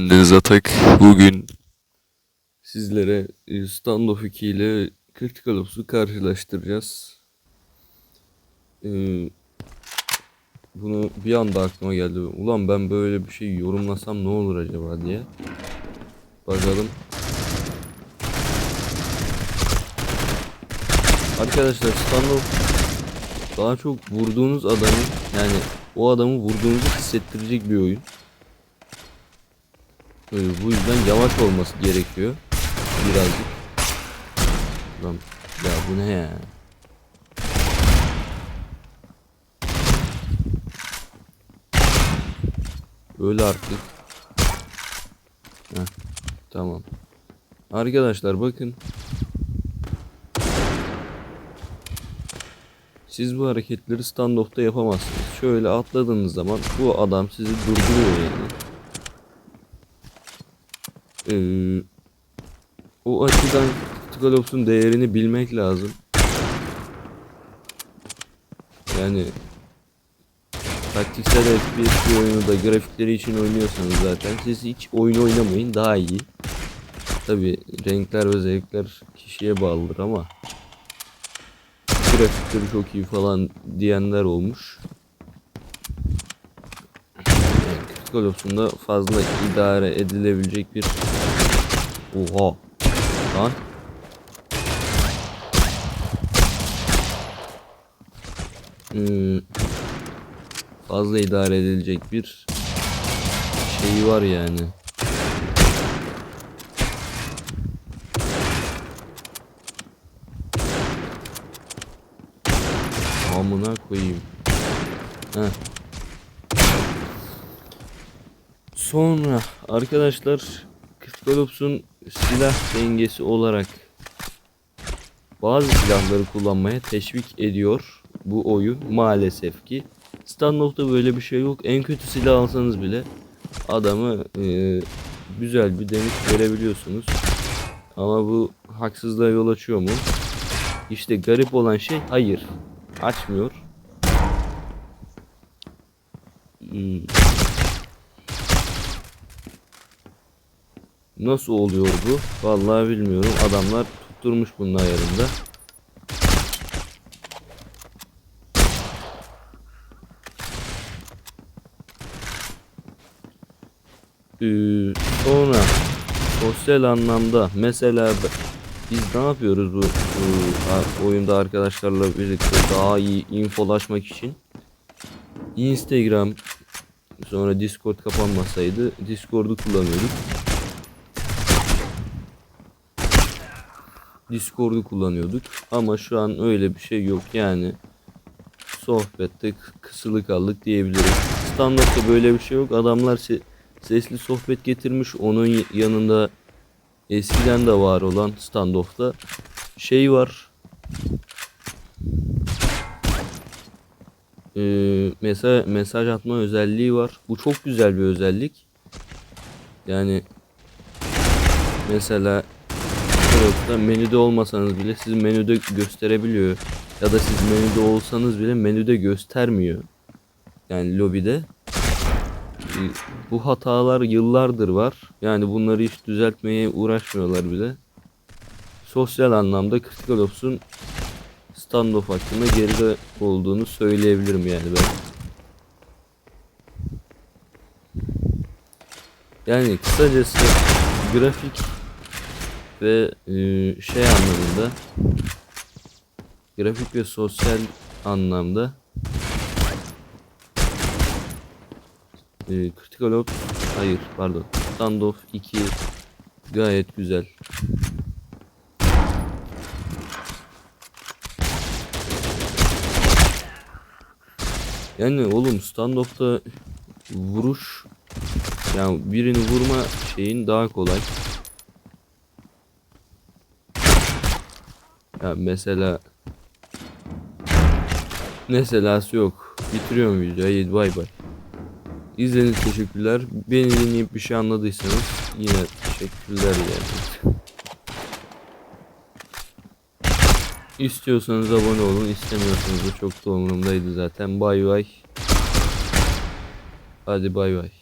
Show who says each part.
Speaker 1: Ben Deniz Atak. Bugün sizlere e, Standoff 2 ile Critical Ops'u karşılaştıracağız. Ee, bunu bir anda aklıma geldi. Ulan ben böyle bir şey yorumlasam ne olur acaba diye. Bakalım. Arkadaşlar Standoff daha çok vurduğunuz adamı yani o adamı vurduğunuzu hissettirecek bir oyun. Ee, bu yüzden yavaş olması gerekiyor. Birazcık. Lan ya bu ne ya? Öyle artık. Heh, tamam. Arkadaşlar bakın. Siz bu hareketleri standoff'ta yapamazsınız. Şöyle atladığınız zaman bu adam sizi durduruyor yani. Ee, o açıdan Critical Ops'un değerini bilmek lazım. Yani taktiksel FPS bir oyunu da grafikleri için oynuyorsanız zaten siz hiç oyun oynamayın daha iyi. Tabi renkler ve zevkler kişiye bağlıdır ama grafikleri çok iyi falan diyenler olmuş. Yani da fazla idare edilebilecek bir Oha Lan Hmm, Fazla idare edilecek bir şeyi var yani. Amına koyayım. Heh. Sonra arkadaşlar Critical Ops'un silah dengesi olarak bazı silahları kullanmaya teşvik ediyor bu oyun maalesef ki. Standoff'ta böyle bir şey yok. En kötü silah alsanız bile adamı e, güzel bir deniz verebiliyorsunuz. Ama bu haksızlığa yol açıyor mu? İşte garip olan şey hayır. Açmıyor. Hmm. Nasıl oluyor bu? Vallahi bilmiyorum. Adamlar tutturmuş bunun ayarında. Ee, sonra sosyal anlamda mesela biz ne yapıyoruz bu, bu oyunda arkadaşlarla birlikte daha iyi infolaşmak için? Instagram sonra Discord kapanmasaydı Discord'u kullanıyorduk. Discord'u kullanıyorduk ama şu an öyle bir şey yok yani sohbette kısılı kaldık diyebiliriz. Standartta böyle bir şey yok. Adamlar se- sesli sohbet getirmiş. Onun yanında eskiden de var olan standoff'ta şey var. Ee, mesaj mesaj atma özelliği var. Bu çok güzel bir özellik. Yani mesela Yoksa menüde olmasanız bile siz menüde gösterebiliyor. Ya da siz menüde olsanız bile menüde göstermiyor. Yani lobide. Ee, Bu hatalar yıllardır var. Yani bunları hiç düzeltmeye uğraşmıyorlar bile. Sosyal anlamda Critical Ops'un standoff hakkında geride olduğunu söyleyebilirim yani ben. Yani kısacası grafik ve e, şey anlamında grafik ve sosyal anlamda e, Critical Ops hayır pardon Standoff 2 gayet güzel. Yani oğlum standoff'ta vuruş yani birini vurma şeyin daha kolay. Ya mesela Meselası yok. Bitiriyorum videoyu. Bay bay. İzlediğiniz teşekkürler. Beni dinleyip bir şey anladıysanız yine teşekkürler yani. İstiyorsanız abone olun. istemiyorsanız da çok da umurumdaydı zaten. Bay bay. Hadi bay bay.